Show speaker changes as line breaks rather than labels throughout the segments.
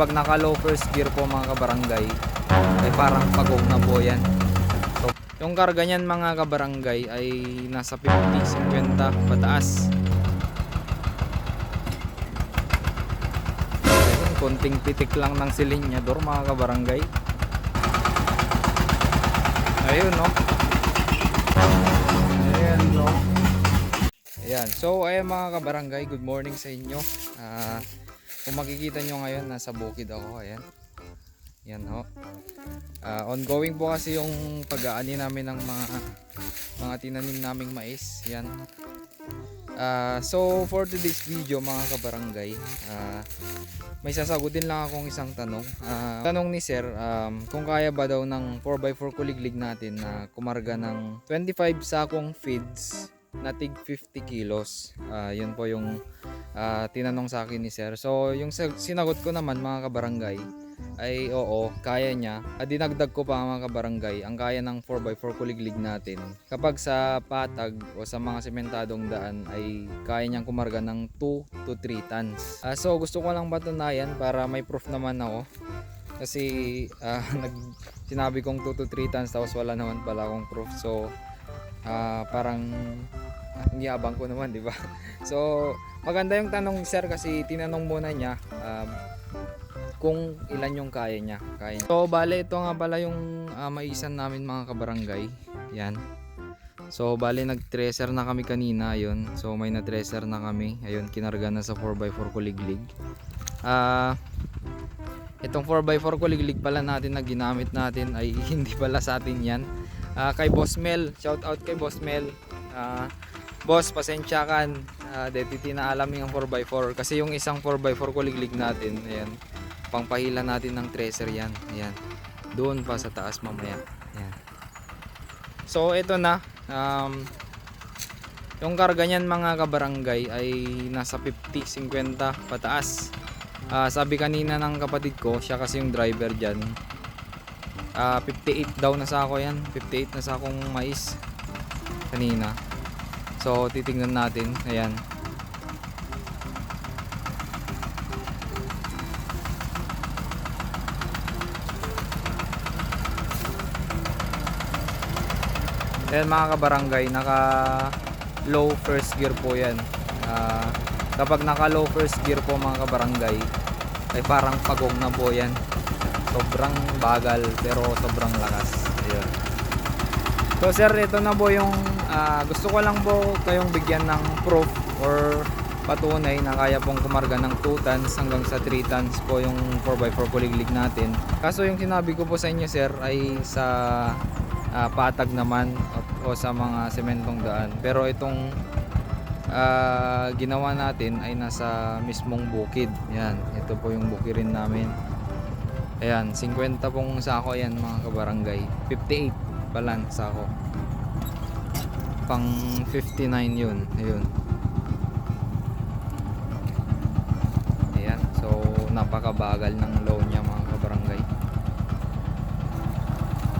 Pag naka low first gear po mga kabarangay, ay parang pagong na po yan. So, yung karga niyan mga kabarangay ay nasa 50, 50 pataas. Ayun, konting pitik lang ng silinyador mga kabarangay. Ayun no. Ayan no. Ayan. So ayan mga kabarangay, good morning sa inyo. Ah, kung makikita nyo ngayon, nasa bukid ako. Ayan. Yan ho. Ah, ongoing po kasi yung pag-aani namin ng mga mga tinanim naming mais. Yan. Ah, so for today's video mga kabarangay, ah, may sasagutin lang akong isang tanong. Ah, tanong ni Sir, um, kung kaya ba daw ng 4x4 kuliglig natin na kumarga ng 25 sakong feeds na tig 50 kilos. Ah, yun po yung ah, tinanong sa akin ni Sir. So yung sinagot ko naman mga kabarangay, ay oo, kaya niya. At dinagdag ko pa mga kabarangay, ang kaya ng 4x4 kuliglig natin. Kapag sa patag o sa mga sementadong daan ay kaya niyang kumarga ng 2 to 3 tons. Ah, so gusto ko lang patunayan para may proof naman ako. Kasi ah, nag, sinabi kong 2 to 3 tons tapos wala naman pala akong proof. So ah, parang ah, niyabang ko naman, di ba? So maganda yung tanong ni sir kasi tinanong muna niya um, kung ilan yung kaya niya. Kaya niya. So, bale, ito nga pala yung ah, maisan namin mga kabarangay. Yan. So, bale, nag-tracer na kami kanina. Ayun. So, may na-tracer na kami. Ayun, kinarga na sa 4x4 kuliglig. Ah... itong 4x4 kuliglig pala natin na ginamit natin ay hindi pala sa atin yan. Ah, kay Boss Mel. Shout out kay Boss Mel. Ah, boss, pasensya kan. Uh, deti tinaalam yung 4x4. Kasi yung isang 4x4 kuliglig natin, ayan, pangpahila natin ng tracer yan. Ayan. Doon pa sa taas mamaya. Ayan. So, ito na. Um, yung karga niyan mga kabarangay ay nasa 50, 50 pataas. Ah, sabi kanina ng kapatid ko, siya kasi yung driver dyan. Ah, 58 daw na sa ako yan. 58 na sa akong mais. Kanina. So, titingnan natin. Ayan. Ayan mga kabarangay, naka low first gear po yan. Ah, kapag naka low first gear po mga kabarangay, ay parang pagong na po yan. Sobrang bagal pero sobrang lakas. Ayun. So sir, ito na po yung ah, gusto ko lang po kayong bigyan ng proof or patunay na kaya pong kumarga ng 2 tons hanggang sa 3 tons po yung 4x4 kuliglig natin. Kaso yung sinabi ko po sa inyo sir ay sa ah, patag naman o, o sa mga sementong daan. Pero itong ah, ginawa natin ay nasa mismong bukid. Yan, ito po yung bukirin namin. Ayan, 50 pong sako yan mga kabarangay. 58 pala sako. Pang 59 yun. Ayun. Ayan, so napakabagal ng loan niya mga kabarangay.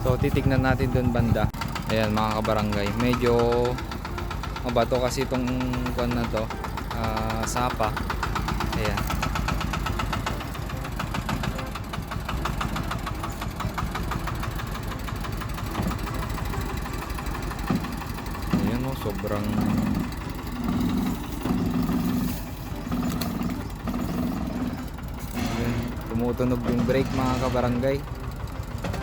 So titignan natin doon banda. Ayan mga kabarangay. Medyo mabato kasi itong kuan na to. ah, sapa. Ayan. Ayan o, sobrang Ayan, tumutunog yung brake mga kabarangay.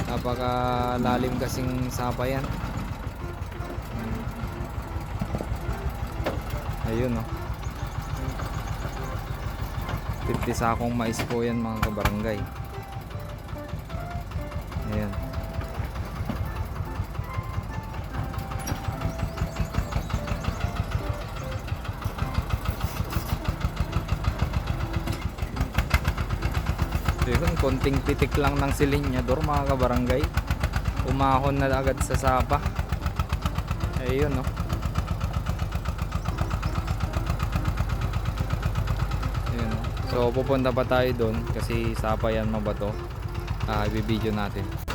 Napakalalim kasing sapa yan. Ayun o 50 sakong mais po yan mga kabarangay So yun, konting pitik lang ng silinyador mga kabarangay. Umahon na agad sa sapa. Ayun no. Ayun, no. So pupunta pa tayo doon kasi sapa yan mabato. Ah, i-video natin.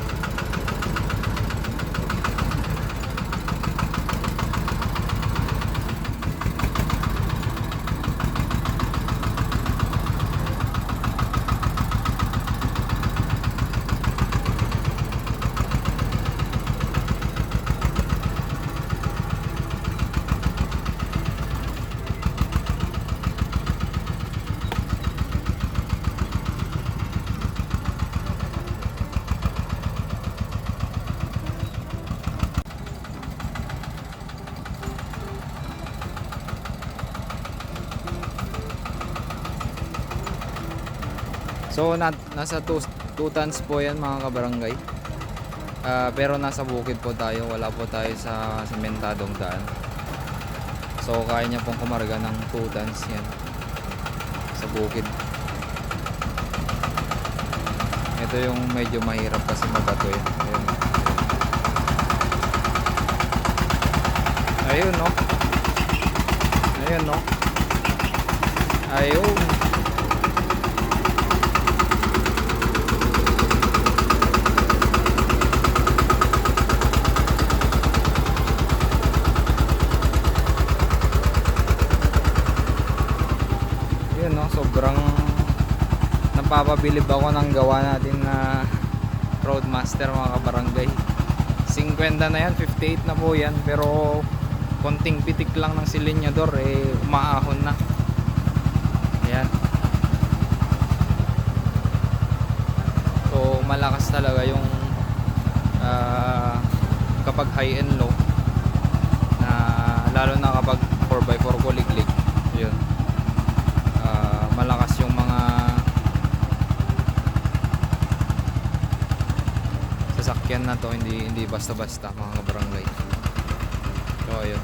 So na, nasa 2 tons po yan mga kabarangay. Ah, pero nasa bukid po tayo, wala po tayo sa sementadong daan. So kaya niya pong kumarga ng 2 tons yan sa bukid. Ito yung medyo mahirap kasi mabato yan. Ayun. Ayun no. Ayun no. Ayun. Yun no, sobrang napapabilib ako ng gawa natin na Roadmaster mga kabarangay. 50 na yan, 58 na po yan pero konting pitik lang ng silinyador eh umaahon na. Yan so malakas talaga yung ah, kapag high and low na lalo na kapag 4x4 kuliglig yun. Ah, malakas yung mga sasakyan na to hindi hindi basta-basta mga kabarangay. So ayun.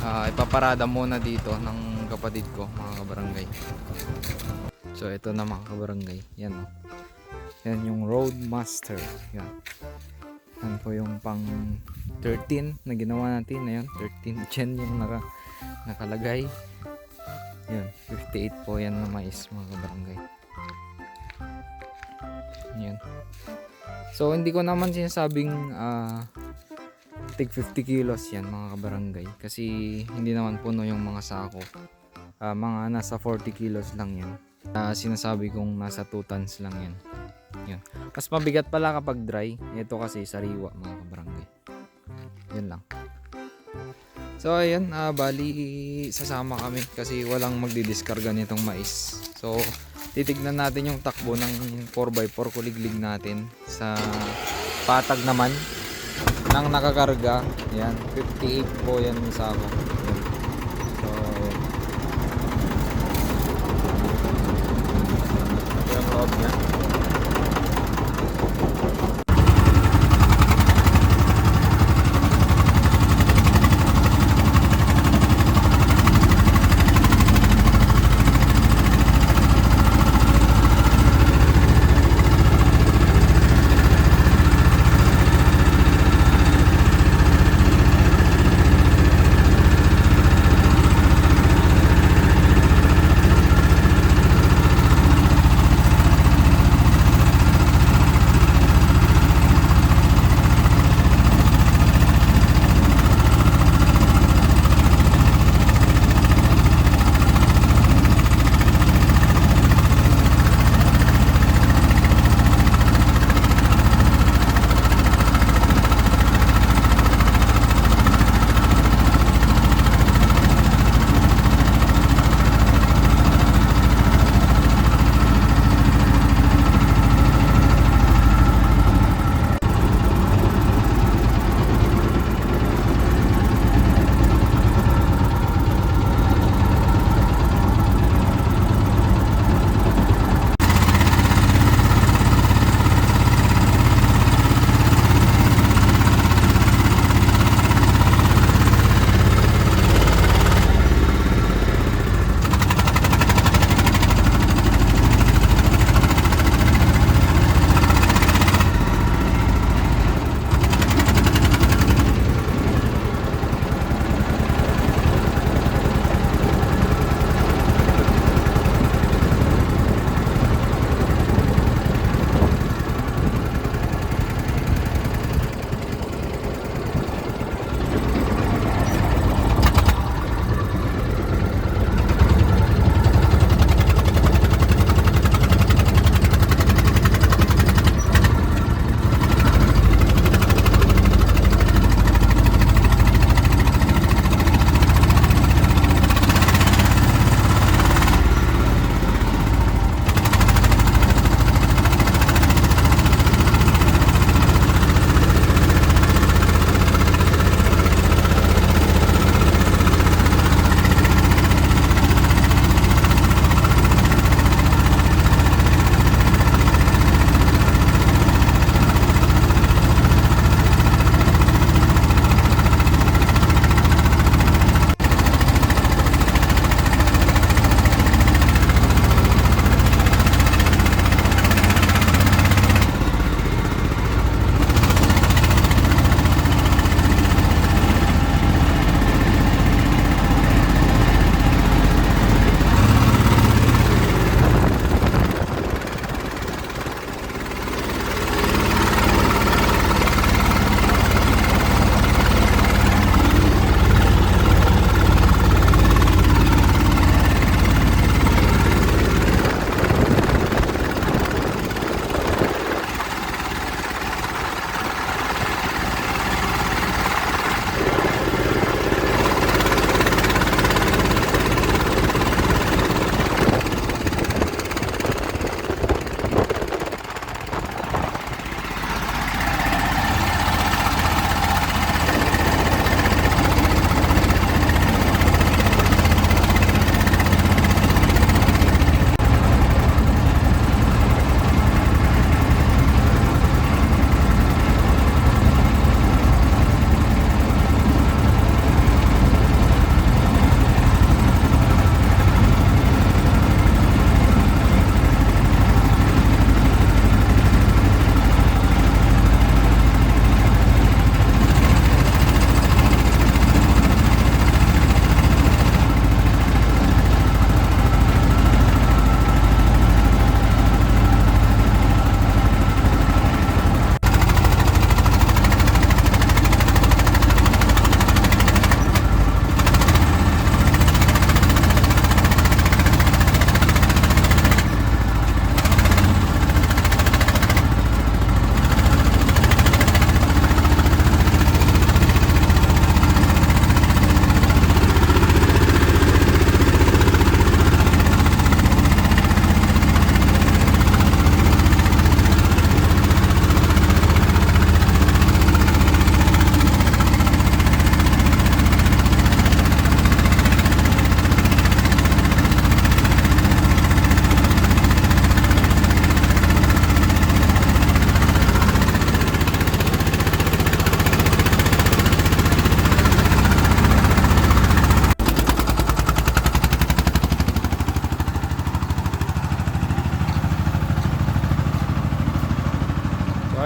Ah, ipaparada muna dito ng kapatid ko mga kabarangay. So ito na mga kabarangay. Yan oh. yan yung Roadmaster. Yan. Yan po yung pang 13 na ginawa natin. Na yun 13 gen yung naka, nakalagay. Yan, 58 po yan na mais mga kabarangay. Yan. So hindi ko naman sinasabing ah tig 50 kilos yan mga kabarangay kasi hindi naman puno yung mga sako. Ah, mga nasa 40 kilos lang yan. Ah, sinasabi kong nasa 2 tons lang yan. Yan. Mas mabigat pala kapag dry. Ito kasi sariwa mga kabarangay. Yan lang. So ayun, ah, bali sasama kami kasi walang magdidiskarga nitong mais. So titignan natin yung takbo ng 4x4 kuliglig natin sa patag naman ng nakakarga. Yan, 58 po yan yung sako.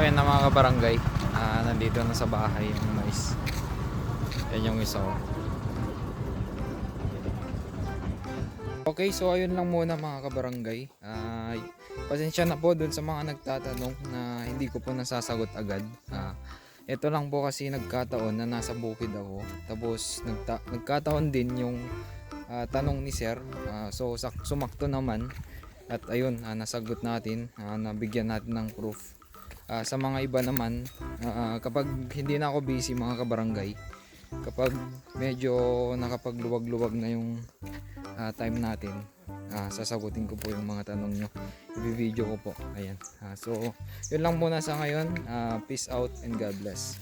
Ayan na mga kabarangay. Ah, nandito na sa bahay yung mais. Yan yung isa. Okay, so ayun lang muna mga kabarangay. Ah, pasensya na po dun sa mga nagtatanong na hindi ko po nasasagot agad. Ah, ito lang po kasi nagkataon na nasa bukid ako. Tapos nagta- nagkataon din yung ah, tanong ni Sir. Ah, so sumakto naman. At ayun, ah, nasagot natin. Ah, nabigyan natin ng proof. Ah, sa mga iba naman, ah, kapag hindi na ako busy mga kabarangay, kapag medyo nakapagluwag-luwag na yung ah, time natin, ah, sasagutin ko po yung mga tanong nyo. I-video ko po. Ayan. Ah, so, yun lang muna sa ngayon. Ah, peace out and God bless.